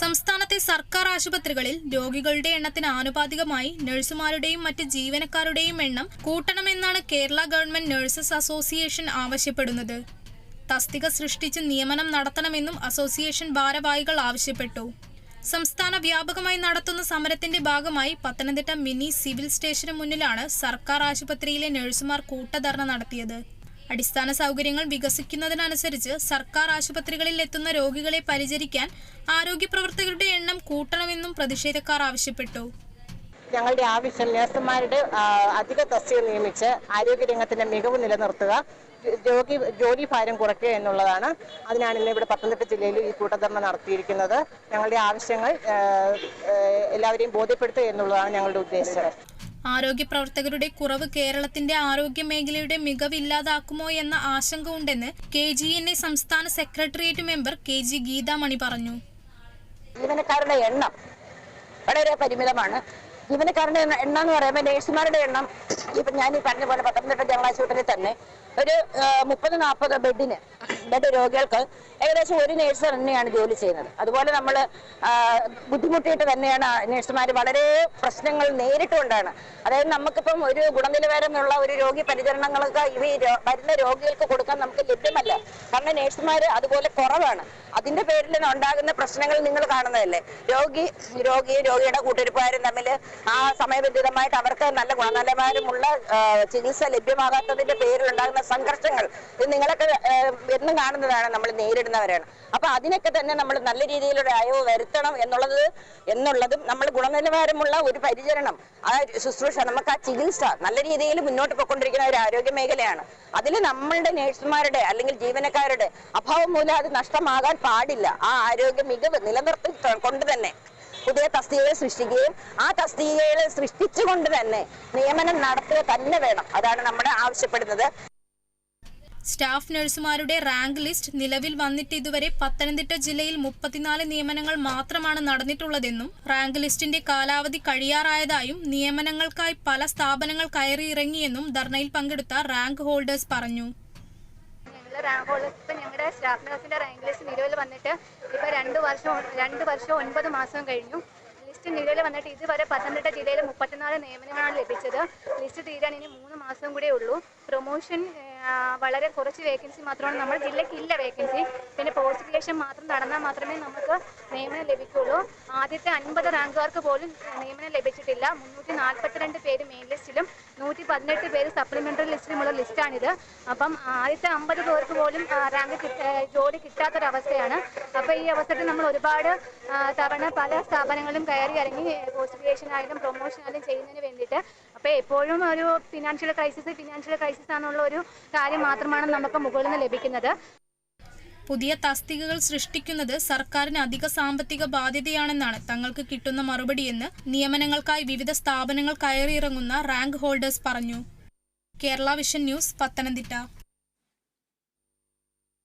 സംസ്ഥാനത്തെ സർക്കാർ ആശുപത്രികളിൽ രോഗികളുടെ എണ്ണത്തിന് ആനുപാതികമായി നഴ്സുമാരുടെയും മറ്റ് ജീവനക്കാരുടെയും എണ്ണം കൂട്ടണമെന്നാണ് കേരള ഗവൺമെന്റ് നഴ്സസ് അസോസിയേഷൻ ആവശ്യപ്പെടുന്നത്. തസ്തിക സൃഷ്ടിച്ച് നിയമനം നടത്തണമെന്നും അസോസിയേഷൻ ഭാരവാഹികൾ ആവശ്യപ്പെട്ടു. സംസ്ഥാന വ്യാപകമായി നടത്തുന്ന സമരത്തിന്റെ ഭാഗമായി പത്തനംതിട്ട മിനി സിവിൽ സ്റ്റേഷന് മുന്നിലാണ് സർക്കാർ ആശുപത്രിയിലെ നഴ്സുമാർ കൂട്ടധർണ നടത്തിയത്. അടിസ്ഥാന സൗകര്യങ്ങൾ വികസിക്കുന്നതിനനുസരിച്ച് സർക്കാർ ആശുപത്രികളിൽ എത്തുന്ന രോഗികളെ പരിചരിക്കാൻ ആരോഗ്യ പ്രവർത്തകരുടെ എണ്ണം കൂട്ടണമെന്നും പ്രതിഷേധക്കാർ ആവശ്യപ്പെട്ടു. ഞങ്ങളുടെ ആവശ്യം നഴ്സുമാരുടെ അധിക തസ്തിക നിയമിച്ച് ആരോഗ്യരംഗത്തിന്റെ മികവ് നിലനിർത്തുക രോഗി ജോലി ഭാരം കുറയ്ക്കുക എന്നുള്ളതാണ്. അതിനാണ് ഇന്ന് ഇവിടെ പത്തനംതിട്ട ജില്ലയിൽ ഈ കൂട്ടധർമ്മ നടത്തിയിരിക്കുന്നത്. ഞങ്ങളുടെ ആവശ്യങ്ങൾ എല്ലാവരെയും ബോധ്യപ്പെടുത്തുക എന്നുള്ളതാണ് ഞങ്ങളുടെ ഉദ്ദേശം. ആരോഗ്യ പ്രവർത്തകരുടെ കുറവ് കേരളത്തിന്റെ ആരോഗ്യ മേഖലയുടെ മികവില്ലാതാക്കുമോ എന്ന ആശങ്ക ഉണ്ടെന്ന് കെ ജി എൻ എ സംസ്ഥാന secretariat member K G Geethamani പറഞ്ഞു. ജീവനക്കാരുടെ എണ്ണം വളരെ പരിമിതമാണ്. ജീവനക്കാരുടെ എണ്ണ- എന്ന് പറയുമ്പോൾ നേഴ്സുമാരുടെ എണ്ണം ഇപ്പൊ ഞാൻ ഈ പറഞ്ഞ പോലെ പത്തനംതിട്ട ജനറൽ ആശുപത്രിയിൽ തന്നെ ഒരു മുപ്പത് നാൽപ്പത് ബെഡിന് ബെഡ് രോഗികൾക്ക് ഏകദേശം ഒരു നേഴ്സ് തന്നെയാണ് ജോലി ചെയ്യുന്നത്. അതുപോലെ നമ്മൾ ബുദ്ധിമുട്ടിയിട്ട് തന്നെയാണ് നേഴ്സുമാർ വളരെ പ്രശ്നങ്ങൾ നേരിട്ടുകൊണ്ടാണ്. അതായത് നമുക്കിപ്പം ഒരു ഗുണനിലവാരമുള്ള ഒരു രോഗി പരിചരണങ്ങൾക്ക് ഇവ വരുന്ന രോഗികൾക്ക് കൊടുക്കാൻ നമുക്ക് ലഭ്യമല്ല. കാരണം നേഴ്സുമാർ അതുപോലെ കുറവാണ്. അതിന്റെ പേരിൽ ഉണ്ടാകുന്ന പ്രശ്നങ്ങൾ നിങ്ങൾ കാണുന്നതല്ലേ? രോഗി രോഗിയും രോഗിയുടെ കൂട്ടിരിപ്പുകാരും തമ്മിൽ ആ സമയബന്ധിതമായിട്ട് അവർക്ക് നല്ല ഗുണനിലവാരമുള്ള ചികിത്സ ലഭ്യമാകാത്തതിന്റെ പേരിൽ ഉണ്ടാകുന്ന സംഘർഷങ്ങൾ. ഇത് നിങ്ങളൊക്കെ എന്നും കാണുന്നതാണ് നമ്മൾ നേരിടുന്നവരാണ്. അപ്പൊ അതിനൊക്കെ തന്നെ നമ്മൾ നല്ല രീതിയിലൊരു അയവ് വരുത്തണം എന്നുള്ളത് എന്നുള്ളതും നമ്മൾ ഗുണനിലവാരമുള്ള ഒരു പരിചരണം. ആ ശുശ്രൂഷ നമുക്ക് ആ ചികിത്സ നല്ല രീതിയിൽ മുന്നോട്ട് പോയിക്കൊണ്ടിരിക്കുന്ന ഒരു ആരോഗ്യ മേഖലയാണ്. അതിൽ നമ്മളുടെ നേഴ്സുമാരുടെ അല്ലെങ്കിൽ ജീവനക്കാരുടെ അഭാവം മൂലം അത് നഷ്ടമാകാൻ പാടില്ല. ആ ആരോഗ്യ മികവ് നിലനിർത്തി കൊണ്ട് തന്നെ പുതിയ തസ്തികകൾ സൃഷ്ടിക്കുകയും ആ തസ്തികകൾ സൃഷ്ടിച്ചുകൊണ്ട് തന്നെ നിയമനം നടത്തുക തന്നെ വേണം. അതാണ് നമ്മുടെ ആവശ്യപ്പെടുന്നത്. സ്റ്റാഫ് നഴ്സുമാരുടെ റാങ്ക് ലിസ്റ്റ് നിലവിൽ വന്നിട്ട് ഇതുവരെ പത്തനംതിട്ട ജില്ലയിൽ മുപ്പത്തിനാല് നിയമനങ്ങൾ മാത്രമാണ് നടന്നിട്ടുള്ളതെന്നും റാങ്ക് ലിസ്റ്റിന്റെ കാലാവധി കഴിയാറായതായും നിയമനങ്ങൾക്കായി പല സ്ഥാപനങ്ങൾ കയറിയിറങ്ങിയെന്നും ധർണയിൽ പങ്കെടുത്ത റാങ്ക് ഹോൾഡേഴ്സ് പറഞ്ഞു. റാങ്ക് ഹോൾഡേഴ്സ് ഇപ്പം ഞങ്ങളുടെ സ്റ്റാഫ് നഴ്സിന്റെ റാങ്ക് ലിസ്റ്റ് നിലവിൽ വന്നിട്ട് രണ്ട് വർഷം രണ്ട് വർഷം ഒൻപത് മാസം കഴിഞ്ഞു. ലിസ്റ്റ് നിലവിൽ വന്നിട്ട് ഇതുവരെ പത്തനംതിട്ട ജില്ലയിൽ മുപ്പത്തിനാല് നിയമനങ്ങളാണ് ലഭിച്ചത്. ലിസ്റ്റ് തീരാൻ ഇനി മൂന്ന് മാസം കൂടെ ഉള്ളൂ. പ്രൊമോഷൻ വളരെ കുറച്ച് വേക്കൻസി മാത്രമാണ്. നമ്മുടെ ജില്ലയ്ക്ക് ഇല്ല വേക്കൻസി പിന്നെ ഗ്രേഷൻ മാത്രം നടന്നാൽ മാത്രമേ നമുക്ക് നിയമനം ലഭിക്കുള്ളൂ. ആദ്യത്തെ അൻപത് റാങ്കുകാർക്ക് പോലും നിയമനം ലഭിച്ചിട്ടില്ല. മുന്നൂറ്റി നാൽപ്പത്തിരണ്ട് പേര് മെയിൻ ലിസ്റ്റിലും നൂറ്റി പതിനെട്ട് പേര് സപ്ലിമെന്ററി ലിസ്റ്റിലുമുള്ള ലിസ്റ്റാണിത് അപ്പം ആദ്യത്തെ അമ്പത് പേർക്ക് പോലും റാങ്ക് ജോലി കിട്ടാത്തൊരവസ്ഥയാണ്. അപ്പോൾ ഈ അവസരത്തിൽ നമ്മൾ ഒരുപാട് തവണ പല സ്ഥാപനങ്ങളിലും കയറി ഇറങ്ങി ഗ്രേഷൻ ആയാലും പ്രൊമോഷൻ ആയാലും ചെയ്യുന്നതിന് വേണ്ടിയിട്ട്. അപ്പോൾ എപ്പോഴും ഒരു ഫിനാൻഷ്യൽ ക്രൈസിസ് ഫിനാൻഷ്യൽ ക്രൈസിസ് ആണെന്നുള്ള ഒരു കാര്യം മാത്രമാണ് നമുക്ക് മുകളിൽ നിന്ന് ലഭിക്കുന്നത്. പുതിയ തസ്തികകൾ സൃഷ്ടിക്കുന്നത് സർക്കാരിന് അധിക സാമ്പത്തിക ബാധ്യതയാണെന്നാണ് തങ്ങൾക്ക് കിട്ടുന്ന മറുപടിയെന്ന് നിയമനങ്ങൾക്കായി വിവിധ സ്ഥാപനങ്ങൾ കയറിയിറങ്ങുന്ന റാങ്ക് ഹോൾഡേഴ്സ് പറഞ്ഞു. Kerala vision news Pathanamthitta.